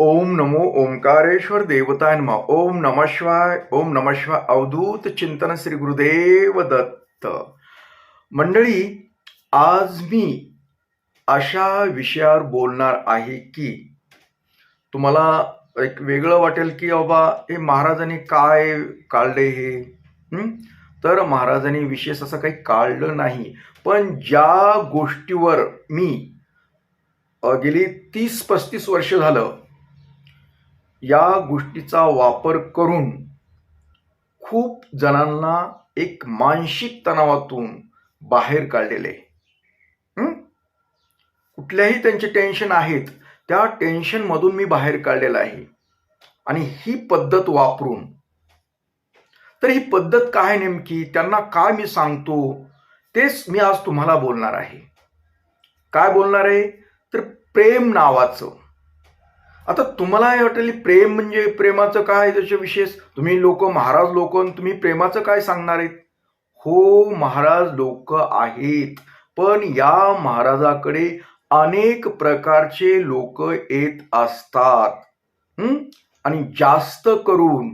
ओम नमो ओंकारेश्वर देवताय नम। ओम नमः शिवाय ओम नमः शिवाय अवधूत चिंतन श्री गुरुदेव दत्त। मंडळी आज मी अशा विषयावर बोलणार आहे की तुम्हाला एक वेगळं वाटेल की बाबा हे महाराजांनी काय काढले हे? तर महाराजांनी विशेष असं काही काढलं नाही. पण ज्या गोष्टीवर मी गेली तीस पस्तीस वर्ष झालं या गोष्टीचा वापर करून खूप जणांना एक मानसिक तणावातून बाहेर काढलेले. कुठल्याही त्यांचे टेन्शन आहेत त्या टेन्शनमधून मी बाहेर काढलेलं आहे. आणि ही पद्धत वापरून. तर ही पद्धत काय नेमकी? त्यांना काय मी सांगतो? तेच मी आज तुम्हाला बोलणार आहे. काय बोलणार आहे? तर प्रेम नावाचं. आता तुम्हाला हे वाटेल प्रेम म्हणजे प्रेमाचं काय त्याचे विशेष? तुम्ही लोक महाराज लोक तुम्ही प्रेमाचं काय सांगणार आहेत? हो महाराज लोक आहेत. पण या महाराजाकडे अनेक प्रकारचे लोक येत असतात. आणि जास्त करून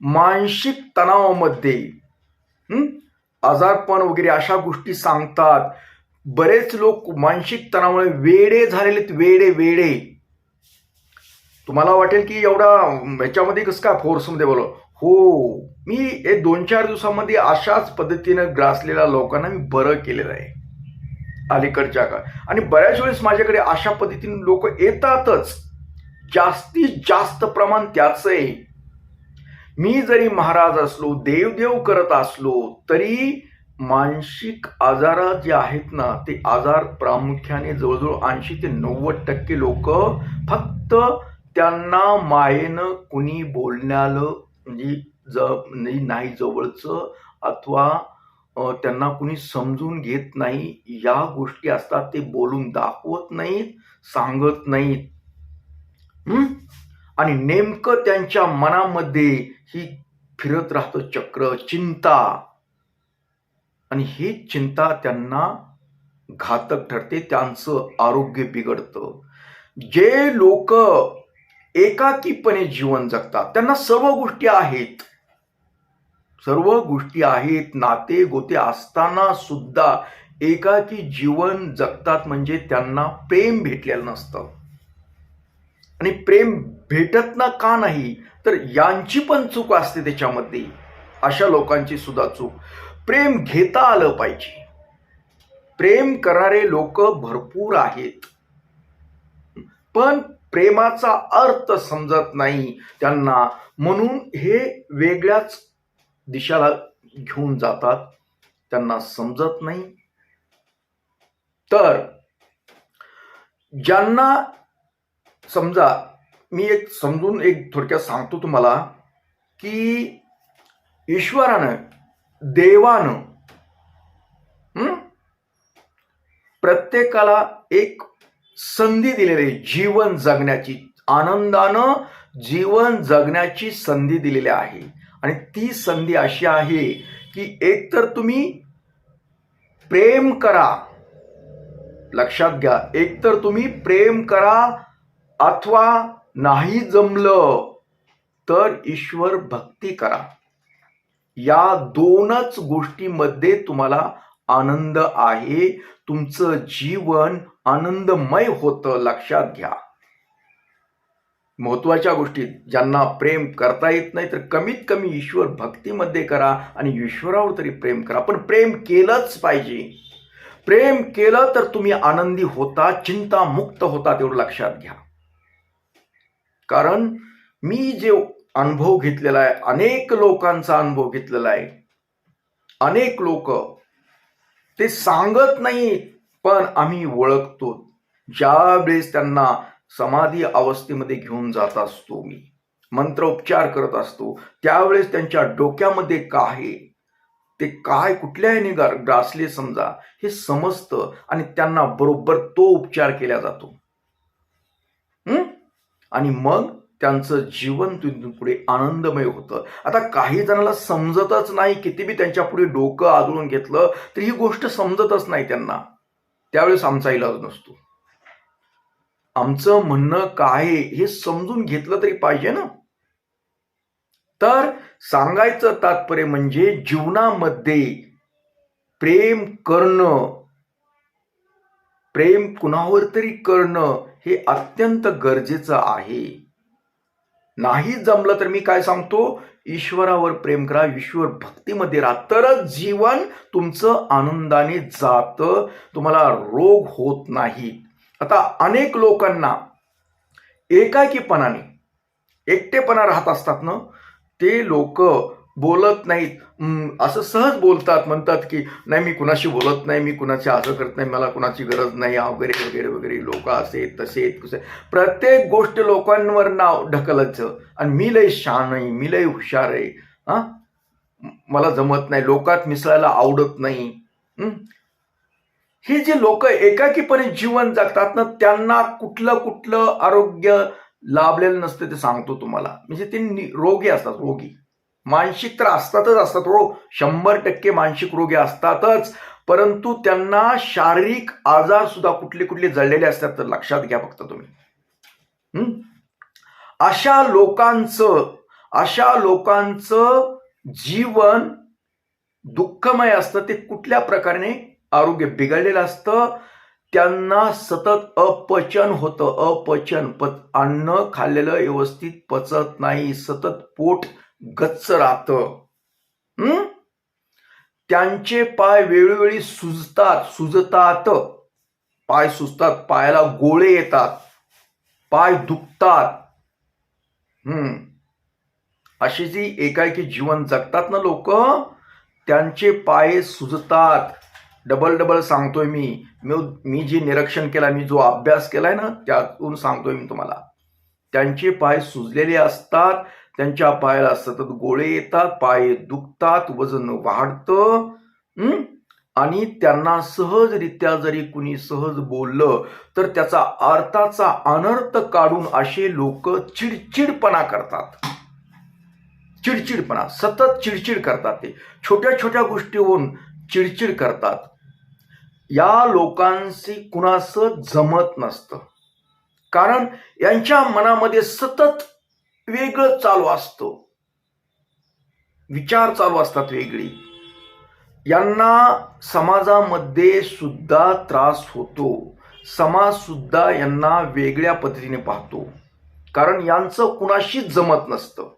मानसिक तणावामध्ये आजारपण वगैरे अशा गोष्टी सांगतात. बरेच लोक मानसिक तणावामुळे वेडे झालेले आहेत, वेडे वेडे. तुम्हाला वाटेल की एवढा ह्याच्यामध्ये कसं काय फोर्समध्ये बोल? हो मी हे दोन चार दिवसामध्ये अशाच पद्धतीनं ग्रासलेल्या लोकांना मी बरं केलेलं आहे. अलीकडच्या काळ आणि बऱ्याच वेळेस माझ्याकडे अशा पद्धतीने लोक येतातच. जास्तीत जास्त प्रमाण त्याचं आहे. मी जरी महाराज असलो देवदेव करत असलो तरी मानसिक आजार जे आहेत ना ते आजार प्रामुख्याने जवळजवळ ऐंशी ते नव्वद टक्के लोक फक्त त्यांना मायेनं कुणी बोलण्यालं म्हणजे ज म्हणजे नाही जवळचं अथवा त्यांना कुणी समजून घेत नाही या गोष्टी असतात ते बोलून दाखवत नाहीत सांगत नाहीत. आणि नेमकं त्यांच्या मनामध्ये ही फिरत राहतं चक्र चिंता. आणि ही चिंता त्यांना घातक ठरते त्यांचं आरोग्य बिघडतं. जे लोक एकाकीपणे जीवन जगतात. त्यांना सर्व गोष्टी आहेत. सर्व गोष्टी आहेत. नाते गोते असताना सुद्धा एकाकी जीवन जगतात म्हणजे त्यांना प्रेम भेटलेलं नसतं. आणि प्रेम भेटत ना का नाही तर यांची पण चूक असते त्याच्यामध्ये. अशा लोकांची सुद्धा चूक. प्रेम घेता आलं पाहिजे. प्रेम करणारे लोक भरपूर आहेत. पण प्रेमाचा अर्थ समजत नाही त्यांना. म्हणून हे वेगळ्याच दिशाला घेऊन जातात. त्यांना समजत नाही. तर ज्यांना समजा मी एक समजून एक थोडक्यात सांगतो तुम्हाला की ईश्वरानं देवानं प्रत्येकाला एक संधी दिलेली आहे. जीवन जगण्याची आनंदानं जीवन जगण्याची संधी दिलेली आहे. आणि ती संधी अशी आहे की एकतर तुम्ही प्रेम करा. लक्षात घ्या. एकतर तुम्ही प्रेम करा अथवा नाही जमलं तर ईश्वर भक्ती करा. या दोनच गोष्टीमध्ये तुम्हाला आनंद आहे. तुमचं जीवन आनंदमय होतं लक्षात घ्या. महत्त्वाच्या गोष्टी ज्यांना प्रेम करता येत नाही तर कमीत कमी ईश्वर भक्तीमध्ये करा आणि ईश्वरावर तरी प्रेम करा. पण प्रेम केलंच पाहिजे. प्रेम केलं तर तुम्ही आनंदी होता चिंतामुक्त होता तेवढं लक्षात घ्या. कारण मी जे अनुभव घेतलेला आहे अनेक लोकांचा अनुभव घेतलेला आहे. अनेक लोक ते सांगत नाही पण आम्ही ओळखतो. ज्या वेळेस त्यांना समाधी अवस्थेमध्ये घेऊन जात असतो मी मंत्रोपचार करत असतो त्यावेळेस त्यांच्या डोक्यामध्ये काय आहे, ते काय कुठल्याही ह्याने ग्रासले समजा? हे समजतं आणि त्यांना बरोबर तो उपचार केला जातो. आणि मग? त्यांचं जीवन तिथून पुढे आनंदमय होतं. आता काही जणांना समजतच नाही किती बी त्यांच्या पुढे डोकं आदळून घेतलं तर ही गोष्ट समजतच नाही त्यांना. त्यावेळेस आमचा इलाज नसतो. आमचं म्हणणं काय हे समजून घेतलं तरी पाहिजे ना. तर सांगायचं तात्पर्य म्हणजे जीवनामध्ये प्रेम करणं प्रेम कुणावर तरी करणं हे अत्यंत गरजेचं आहे. नाही जमलं तर मी काय सांगतो? ईश्वरावर प्रेम करा ईश्वर भक्तीमध्ये राहा. तरच जीवन तुमचं आनंदाने जातं. तुम्हाला रोग होत नाही. आता अनेक लोकांना एकाकीपणाने एकटेपणा राहत असतात ना ते लोक बोलत नाहीत. असं सहज बोलतात म्हणतात की नाही मी कुणाशी बोलत नाही मी कुणाशी असं करत नाही मला कुणाची गरज नाही वगैरे वगैरे वगैरे लोक असे तसे कसे प्रत्येक गोष्ट लोकांवर नाव ढकलायचं आणि मी लय शान आहे मी लय हुशार आहे हां? मला जमत नाही लोकात मिसळायला आवडत नाही. हे जे लोक एकाकीपणे जीवन जगतात ना त्यांना कुठलं कुठलं आरोग्य लाभलेलं नसतं ते सांगतो तुम्हाला. म्हणजे ते नि- रोगी असतात रोगी. मानसिक तर असतातच असतात हो. शंभर टक्के मानसिक रोगी असतातच. परंतु त्यांना शारीरिक आजार सुद्धा कुठले कुठले जळलेले असतात तर लक्षात घ्या फक्त तुम्ही. अशा लोकांचं अशा लोकांचं जीवन दुःखमय असतं. ते कुठल्या प्रकारे आरोग्य बिघडलेलं असतं? त्यांना सतत अपचन होतं. अपचन प अन्न खाल्लेलं व्यवस्थित पचत नाही. सतत पोट गच्च राहतं. त्यांचे पाय वेळोवेळी सुजतात सुजतात. पाय सुजतात पायाला गोळे येतात. पाय दुखतात. हम्म अशी जी एकाएकी जीवन जगतात ना लोक त्यांचे पाय सुजतात. डबल डबल सांगतोय मी. मी मी जे निरीक्षण केला मी जो अभ्यास केलाय ना त्यातून सांगतोय मी तुम्हाला. त्यांचे पाय सुजलेले असतात त्यांच्या पायाला सतत गोळे येतात पाय दुखतात वजन वाढतं आणि त्यांना सहजरित्या जरी कुणी सहज बोललं तर त्याचा अर्थाचा अनर्थ काढून असे लोक चिडचिडपणा करतात. चिडचिडपणा सतत चिडचिड करतात ते. छोट्या छोट्या गोष्टीवरून चिडचिड करतात. या लोकांशी कुणास जमत नसतं. कारण यांच्या मनामध्ये सतत वेगळं चालू असतो. विचार चालू असतात वेगळी. यांना समाजामध्ये सुद्धा त्रास होतो. समाज सुद्धा यांना वेगळ्या पद्धतीने पाहतो. कारण यांचं कुणाशीच जमत नसतं.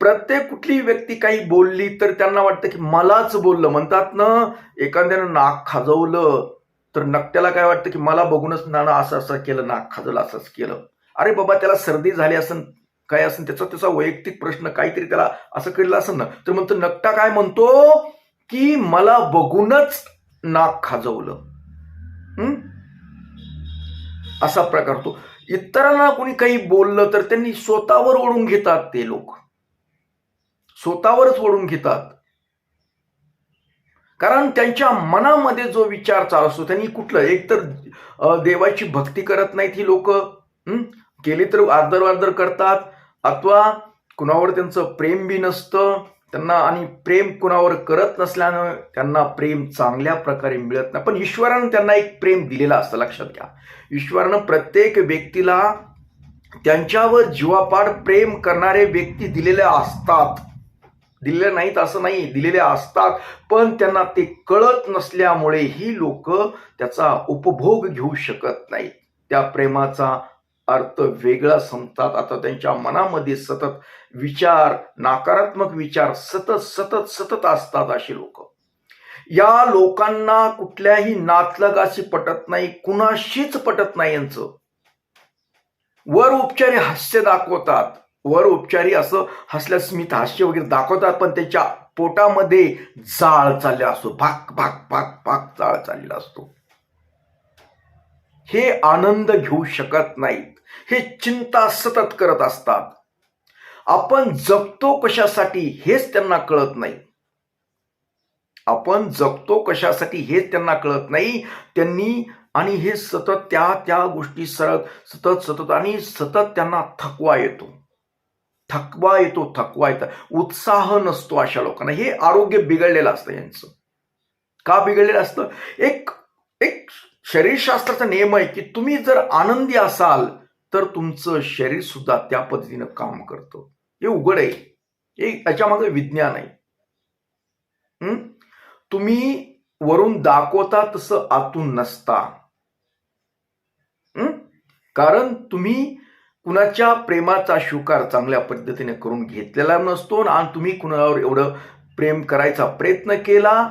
प्रत्येक कुठली व्यक्ती काही बोलली तर त्यांना वाटतं की मलाच बोललं. म्हणतात ना एखाद्यानं नाक खाजवलं तर नकट्याला काय वाटतं की मला बघूनच नाना असं असं केलं नाक खाजवलं असंच केलं. अरे बाबा त्याला सर्दी झाली असन काय असन त्याचा त्याचा वैयक्तिक प्रश्न काहीतरी त्याला असं कळलं असेल ना तर म्हणतो नकटा काय म्हणतो की मला बघूनच नाक खाजवलं. असा प्रकार तो इतरांना कोणी काही बोललं तर त्यांनी स्वतःवर ओढून घेतात ते लोक. स्वतःवरच ओढून घेतात. कारण त्यांच्या मनामध्ये जो विचार चालू असतो त्यांनी कुठलं एक तर देवाची भक्ती करत नाहीत ही लोक. केली तर आदर वादर करतात. अथवा कुणावर त्यांचं प्रेम बी नसतं त्यांना आणि प्रेम कुणावर करत नसल्यानं त्यांना प्रेम चांगल्या प्रकारे मिळत नाही. पण ईश्वरानं त्यांना एक प्रेम दिलेलं असतं लक्षात घ्या. ईश्वरानं प्रत्येक व्यक्तीला त्यांच्यावर जीवापाड प्रेम करणारे व्यक्ती दिलेले असतात. दिलेले नाहीत असं नाही दिलेले असतात. पण त्यांना ते कळत नसल्यामुळे ही लोक त्याचा उपभोग घेऊ शकत नाहीत. त्या प्रेमाचा अर्थ वेगळा समजतात आता त्यांच्या मनामध्ये सतत विचार नकारात्मक विचार सतत सतत सतत असतात अशी लोक. या लोकांना कुठल्याही नातलगाशी पटत नाही कुणाशीच पटत नाही यांचं. वर उपचारी हास्य दाखवतात. वर उपचारी असं हसल्या स्मित हास्य वगैरे दाखवतात पण त्याच्या पोटामध्ये जाळ चालले असतो. भाक भाक भाक भाक जाळ चाललेला असतो. हे आनंद घेऊ शकत नाहीत. हे चिंता सतत करत असतात. आपण जगतो कशासाठी हेच त्यांना कळत नाही. आपण जगतो कशासाठी हेच त्यांना कळत नाही. त्यांनी आणि हे सतत त्या त्या गोष्टी सरत सतत सतत आणि सतत त्यांना थकवा येतो. थकवा येतो थकवा येतो. उत्साह नसतो अशा लोकांना. हे आरोग्य बिघडलेलं असतं यांचं. का बिघडलेलं असतं? एक एक शरीरशास्त्राचा नियम आहे की तुम्ही जर आनंदी असाल तर तुमचं शरीर सुद्धा त्या पद्धतीनं काम करतं. हे उघड आहे. हे याच्यामागे विज्ञान आहे. तुम्ही वरून दाखवता तसं आतून नसता. कारण तुम्ही कुणाच्या प्रेमाचा स्वीकार चांगल्या पद्धतीने करून घेतलेला नसतो आणि तुम्ही कुणावर एवढं प्रेम करायचा प्रयत्न केला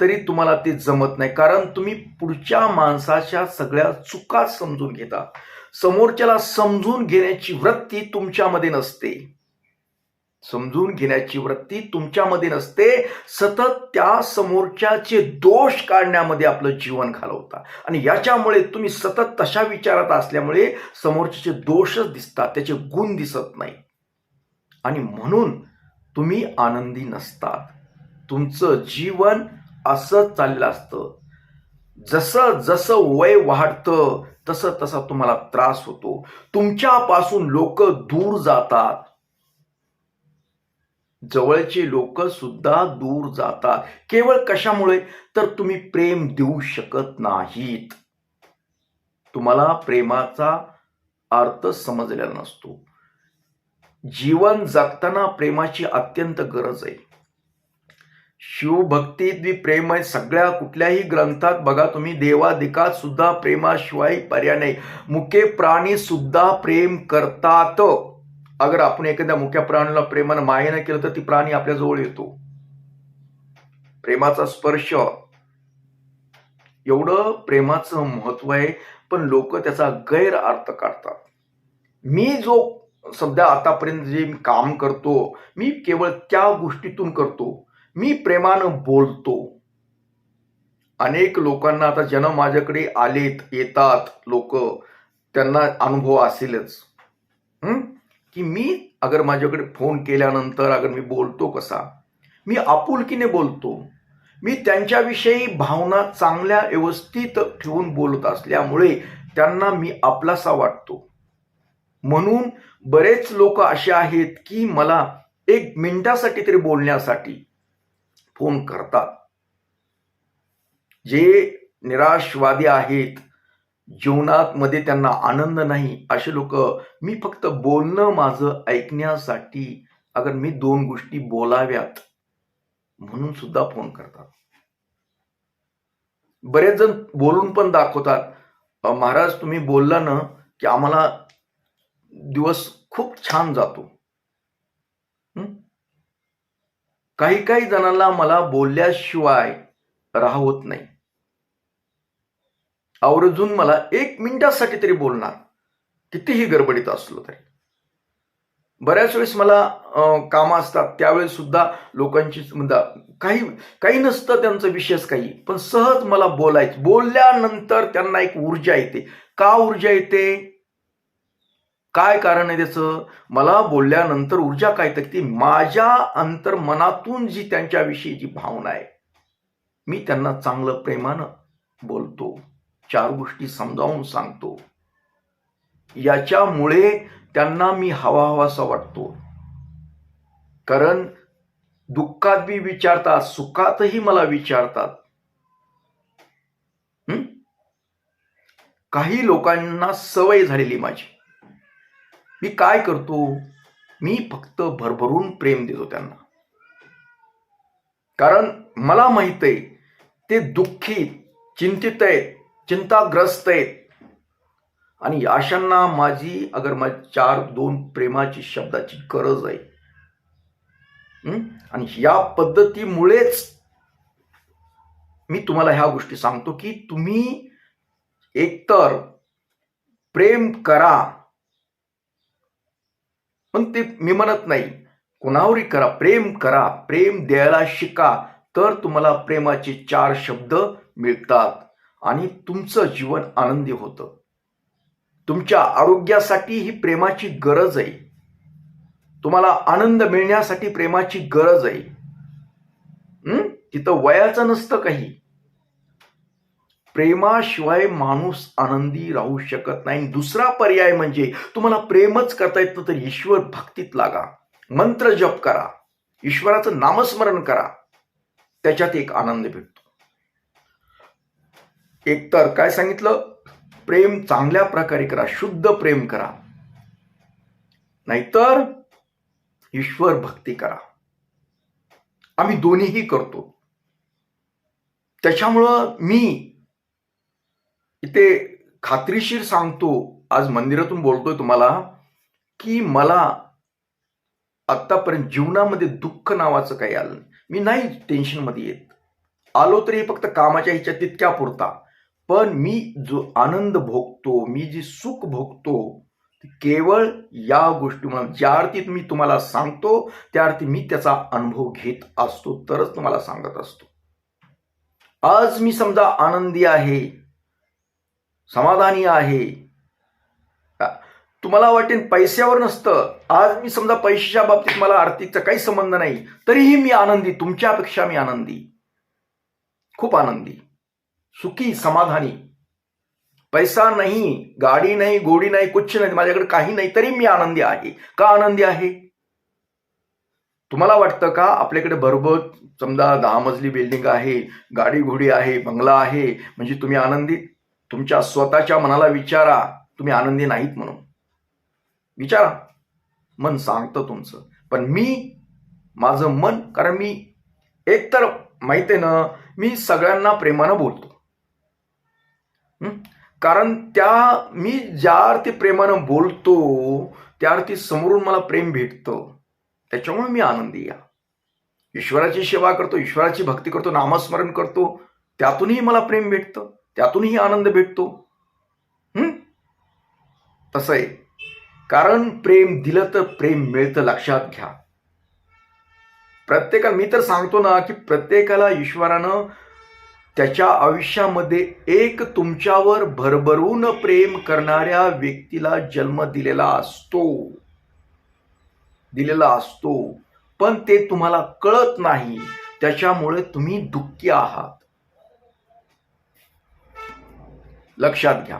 तरी तुम्हाला ते जमत नाही. कारण तुम्ही पुढच्या माणसाच्या सगळ्या चुका समजून घेता. समोरच्याला समजून घेण्याची वृत्ती तुमच्यामध्ये नसते. समजून घेण्याची वृत्ती तुमच्यामध्ये नसते. सतत त्या समोरच्याचे दोष काढण्यामध्ये आपलं जीवन घालवता. आणि याच्यामुळे तुम्ही सतत तशा विचारात असल्यामुळे समोरच्याचे दोषच दिसतात. त्याचे गुण दिसत नाही. आणि म्हणून तुम्ही आनंदी नसतात. तुमचं जीवन असं चाललं असतं. जसं जसं वय वाढतं तसं तसा तुम्हाला त्रास होतो. तुमच्यापासून लोक दूर जातात. जवळचे लोक सुद्धा दूर जातात. केवळ कशामुळे? तर तुम्ही प्रेम देऊ शकत नाहीत. तुम्हाला प्रेमाचा अर्थ समजलेला नसतो. जीवन जगताना प्रेमाची अत्यंत गरज आहे. शिवभक्तीत बी प्रेम आहे सगळ्या कुठल्याही ग्रंथात बघा तुम्ही देवादिकात सुद्धा प्रेमाशिवाय पर्याय नाही. मुके प्राणी सुद्धा प्रेम करतात. अगर आपण एखाद्या मुख्या प्राणीला प्रेमानं नाही केलं तर ती प्राणी आपल्या जवळ येतो. प्रेमाचा स्पर्श. एवढं प्रेमाचं महत्त्व आहे पण लोक त्याचा गैर अर्थ काढतात. मी जो सध्या आतापर्यंत जे मी काम करतो मी केवळ त्या गोष्टीतून करतो. मी प्रेमानं बोलतो. अनेक लोकांना आता जन माझ्याकडे आलेत येतात लोक. त्यांना अनुभव असेलच. की मी अगर माझ्याकडे फोन केल्यानंतर अगर मी बोलतो कसा? मी आपुलकीने बोलतो. मी त्यांच्याविषयी भावना चांगल्या व्यवस्थित ठेवून बोलत असल्यामुळे त्यांना मी आपलासा वाटतो. म्हणून बरेच लोक असे आहेत की मला एक मिनिटासाठी तरी बोलण्यासाठी फोन करतात. जे निराशवादी आहेत जीवनात मध्ये त्यांना आनंद नाही असे लोक मी फक्त बोलणं माझं ऐकण्यासाठी अगर मी दोन गोष्टी बोलाव्यात म्हणून सुद्धा फोन करतात. बरेच जण बोलून पण दाखवतात महाराज तुम्ही बोलला ना की आम्हाला दिवस खूप छान जातो. काही काही जणांना मला बोलल्याशिवाय राहवत नाही. आवर्जून मला एक मिनिटासाठी तरी बोलणार. कितीही गडबडीत असलो तरी. बऱ्याच वेळेस मला कामं असतात. त्यावेळेस सुद्धा लोकांची काही काही नसतं त्यांचं विशेष काही. पण सहज मला बोलायचं. बोलल्यानंतर त्यांना एक ऊर्जा येते. का ऊर्जा येते? काय कारण आहे त्याचं? मला बोलल्यानंतर ऊर्जा काय तर ती माझ्या अंतर्मनातून जी त्यांच्याविषयीची भावना आहे मी त्यांना चांगलं प्रेमानं बोलतो चार गोष्टी समजावून सांगतो. याच्यामुळे त्यांना मी हवा हवासा वाटतो. कारण दुःखात बी विचारतात सुखातही मला विचारतात. काही लोकांना सवय झालेली माझी. मी काय करतो? मी फक्त भरभरून प्रेम देतो त्यांना. कारण मला माहीत आहे ते दुःखी चिंतित आहेत चिंताग्रस्त आहेत. आणि अशांना माझी अगर माझी चार दोन प्रेमाची शब्दाची गरज आहे. आणि या पद्धतीमुळेच मी तुम्हाला ह्या गोष्टी सांगतो की तुम्ही एकतर प्रेम करा पण ते मी म्हणत नाही. कुणावरी करा प्रेम करा प्रेम द्यायला शिका तर तुम्हाला प्रेमाचे चार शब्द मिळतात आणि तुमचं जीवन आनंदी होतं. तुमच्या आरोग्यासाठी ही प्रेमाची गरज आहे. तुम्हाला आनंद मिळण्यासाठी प्रेमाची गरज आहे. तिथं वयाचं नसतं काही. प्रेमाशिवाय माणूस आनंदी राहू शकत नाही. दुसरा पर्याय म्हणजे तुम्हाला प्रेमच करता येतं तर ईश्वर भक्तीत लागा. मंत्र जप करा. ईश्वराचं नामस्मरण करा. त्याच्यात एक आनंद भेटतो. एकतर काय सांगितलं? प्रेम चांगल्या प्रकारे करा. शुद्ध प्रेम करा. नाहीतर ईश्वर भक्ती करा. आम्ही दोन्हीही करतो. त्याच्यामुळं मी इथे खात्रीशीर सांगतो आज मंदिरातून बोलतोय तुम्हाला की मला आतापर्यंत जीवनामध्ये दुःख नावाचं काही आलं नाही. मी नाही टेन्शनमध्ये येत. आलो तरी फक्त कामाच्या ह्याच्या तितक्या पुरता. पण मी जो आनंद भोगतो मी जी सुख भोगतो केवळ या गोष्टीमुळे ज्या अर्थी मी तुम्हाला सांगतो त्या अर्थी मी त्याचा अनुभव घेत असतो तरच तुम्हाला सांगत असतो. आज मी समजा आनंदी आहे समाधानी आहे. तुम्हाला वाटेल पैशावर नसतं. आज मी समजा पैशाच्या बाबतीत मला आर्थिकचा काही संबंध नाही तरीही मी आनंदी तुमच्यापेक्षा मी आनंदी. खूप आनंदी. सुखी समाधानी. पैसा नाही गाडी नाही गोडी नाही कुच्छ नाही माझ्याकडे काही नाही तरी मी आनंदी आहे. का आनंदी आहे? तुम्हाला वाटतं का आपल्याकडे भरभर समजा दहा मजली बिल्डिंग आहे गाडी घोडी आहे बंगला आहे म्हणजे तुम्ही आनंदी? तुमच्या स्वतःच्या मनाला विचारा. तुम्ही आनंदी नाहीत म्हणून. विचारा. मन सांगतं तुमचं. पण मी माझं मन कारण मी एकतर माहिती आहे ना मी सगळ्यांना प्रेमानं बोलतो. कारण त्या मी ज्या अर्थी प्रेमानं बोलतो त्या अर्थी समोरून मला प्रेम भेटतं. त्याच्यामुळे मी आनंदी या ईश्वराची सेवा करतो ईश्वराची भक्ती करतो नामस्मरण करतो त्यातूनही मला प्रेम भेटतं. त्यातूनही आनंद भेटतो. तसं आहे कारण प्रेम दिलं तर प्रेम मिळतं लक्षात घ्या. प्रत्येकाला मी तर सांगतो ना की प्रत्येकाला ईश्वरानं त्याच्या आयुष्यामध्ये एक तुमच्यावर भरभरून प्रेम करणाऱ्या व्यक्तीला जन्म दिलेला असतो. दिलेला असतो. पण ते तुम्हाला कळत नाही. त्याच्यामुळे तुम्ही दुःखी आहात. लक्षात घ्या.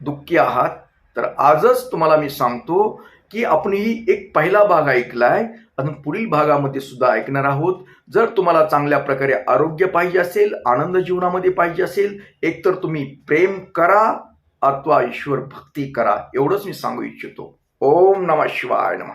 दुःखी आहात तर आजच तुम्हाला मी सांगतो की आपण ही एक पहिला भाग ऐकलाय आणि पुढील भागामध्ये सुद्धा ऐकणार आहोत. जर तुम्हाला चांगल्या प्रकारे आरोग्य पाहिजे असेल आनंद जीवनामध्ये पाहिजे असेल एकतर तुम्ही प्रेम करा अथवा ईश्वर भक्ती करा एवढंच मी सांगू इच्छितो. ओम नमः शिवाय नमः.